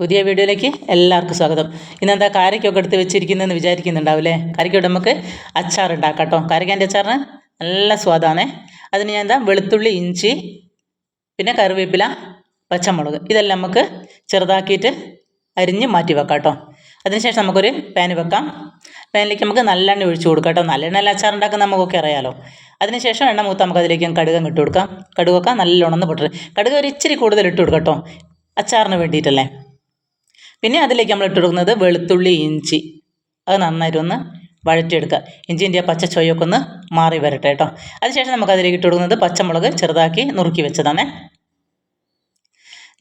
പുതിയ വീഡിയോയിലേക്ക് എല്ലാവർക്കും സ്വാഗതം. ഇന്നെന്താ കാരയ്ക്കൊക്കെ എടുത്ത് വെച്ചിരിക്കുന്നതെന്ന് വിചാരിക്കുന്നുണ്ടാവില്ലേ കാരയ്ക്കോട്ട് നമുക്ക് അച്ചാർ ഉണ്ടാക്കാം കേട്ടോ കാരയ്ക്കാന്റെ അച്ചാറിന് നല്ല സ്വാദാണ്. അതിന് ഞാൻ എന്താ വെളുത്തുള്ളി ഇഞ്ചി പിന്നെ കറിവേപ്പില പച്ചമുളക് ഇതെല്ലാം നമുക്ക് ചെറുതാക്കിയിട്ട് അരിഞ്ഞ് മാറ്റി വെക്കാം കേട്ടോ അതിനുശേഷം നമുക്കൊരു പാൻ വെക്കാം. പാനിലേക്ക് നമുക്ക് നല്ലെണ്ണ ഒഴിച്ച് കൊടുക്കാം കേട്ടോ. നല്ലെണ്ണ അല്ല അച്ചാർ ഉണ്ടാക്കുന്ന നമുക്കൊക്കെ അറിയാമല്ലോ അതിനുശേഷം എണ്ണ മൂത്ത് നമുക്ക് അതിലേക്ക് കടുകം ഇട്ട് കൊടുക്കാം. കടുകൊക്കെ നല്ലോണം ഒന്ന് പൊട്ടരുത് കടുക് ഒരു ഇച്ചിരി കൂടുതൽ ഇട്ട് കൊടുക്കാം കേട്ടോ. അച്ചാറിന് വേണ്ടിയിട്ടല്ലേ? പിന്നെ അതിലേക്ക് നമ്മൾ ഇട്ട് കൊടുക്കുന്നത് വെളുത്തുള്ളി ഇഞ്ചി. അത് നന്നായിട്ട് ഒന്ന് വഴറ്റിയെടുക്കുക. ഇഞ്ചിന്റെ പച്ച ചൊയ്യൊക്കെ ഒന്ന് മാറി വരട്ടെ കേട്ടോ. അതിനുശേഷം നമുക്ക് അതിലേക്ക് ഇട്ട് കൊടുക്കുന്നത് പച്ചമുളക് ചെറുതാക്കി നുറുക്കി വെച്ചതാണ്.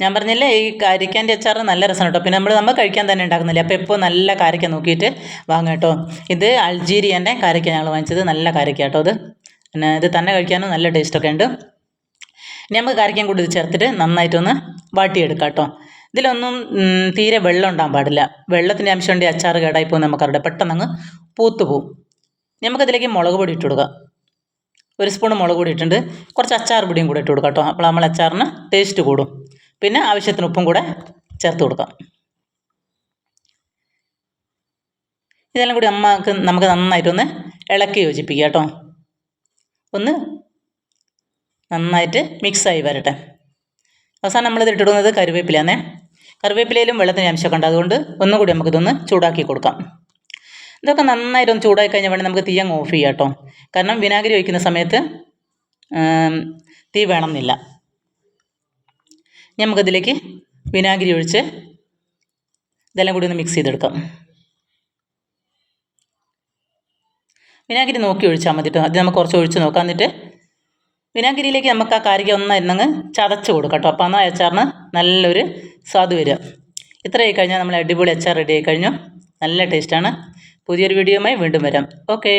ഞാൻ പറഞ്ഞില്ലേ ഈ കാരിക്കാന്റെ അച്ചാർ നല്ല രസമാണ് കേട്ടോ. പിന്നെ നമ്മൾ നമ്മൾ കഴിക്കാൻ തന്നെ ഉണ്ടാക്കുന്നില്ല. അപ്പോൾ എപ്പോൾ നല്ല കാരിക്ക നോക്കിയിട്ട് വാങ്ങുക കേട്ടോ. ഇത് അൾജീരിയന്റെ കാരിക്ക ഞങ്ങൾ വാങ്ങിച്ചത്. നല്ല കാരിക്ക കേട്ടോ അത്. പിന്നെ ഇത് തന്നെ കഴിക്കാനും നല്ല ടേസ്റ്റൊക്കെ ഉണ്ട്. ഇനി നമുക്ക് കാരക്കയും കൂടി ഇത് ചേർത്തിട്ട് നന്നായിട്ടൊന്ന് വാട്ടിയെടുക്കാം കേട്ടോ. ഇതിലൊന്നും തീരെ വെള്ളം ഉണ്ടാകാൻ പാടില്ല. വെള്ളത്തിന്റെ അംശം ഉണ്ടെങ്കിൽ അച്ചാർ കേടായി പോകും നമുക്കറിയാം പെട്ടെന്ന് അങ്ങ് പൂത്ത് പോവും. നമുക്കതിലേക്ക് മുളക് പൊടി ഇട്ട് കൊടുക്കാം. ഒരു സ്പൂൺ മുളക് പൊടി ഇട്ടിട്ടുണ്ട്. കുറച്ച് അച്ചാർ പൊടിയും കൂടെ ഇട്ട് കൊടുക്കാം കേട്ടോ. അപ്പോൾ നമ്മൾ അച്ചാറിന് ടേസ്റ്റ് കൂടും. പിന്നെ ആവശ്യത്തിന് ഉപ്പും കൂടെ ചേർത്ത് കൊടുക്കാം. ഇതെല്ലാം കൂടി അമ്മയ്ക്ക് നമുക്ക് നന്നായിട്ടൊന്ന് ഇളക്കി യോജിപ്പിക്കുക കേട്ടോ. ഒന്ന് നന്നായിട്ട് മിക്സായി വരട്ടെ. അവസാനം നമ്മളിത് ഇട്ടിടുന്നത് കരുവേപ്പിലാന്നേ കറിവേപ്പിലയിലും വെള്ളത്തിന് അംശമൊക്കെ ഉണ്ട് അതുകൊണ്ട് ഒന്നും കൂടി നമുക്കിതൊന്ന് ചൂടാക്കി കൊടുക്കാം. ഇതൊക്കെ നന്നായിട്ടൊന്ന് ചൂടാക്കി കഴിഞ്ഞാൽ വേണം നമുക്ക് തീ അങ്ങ് ഓഫ് ചെയ്യാം കേട്ടോ. കാരണം വിനാഗിരി ഒഴിക്കുന്ന സമയത്ത് തീ വേണമെന്നില്ല. നമുക്കതിലേക്ക് വിനാഗിരി ഒഴിച്ച് ഇതെല്ലാം കൂടി ഒന്ന് മിക്സ് ചെയ്തെടുക്കാം. വിനാഗിരി നോക്കി ഒഴിച്ചാൽ മതി കേട്ടോ. അത് നമുക്ക് കുറച്ച് ഒഴിച്ച് നോക്കാം. എന്നിട്ട് വിനാഗിരിയിലേക്ക് നമുക്ക് ആ കാരിക ഒന്നായിരുന്നങ്ങ് ചതച്ച് കൊടുക്കാം കേട്ടോ അപ്പോൾ എന്നാൽ അച്ചാറിന് നല്ലൊരു സ്വാദ് വരിക. ഇത്രയായി കഴിഞ്ഞാൽ നമ്മൾ അടിപൊളി അച്ചാർ റെഡി ആയി കഴിഞ്ഞു. നല്ല ടേസ്റ്റാണ് പുതിയൊരു വീഡിയോയുമായി വീണ്ടും വരാം. ഓക്കേ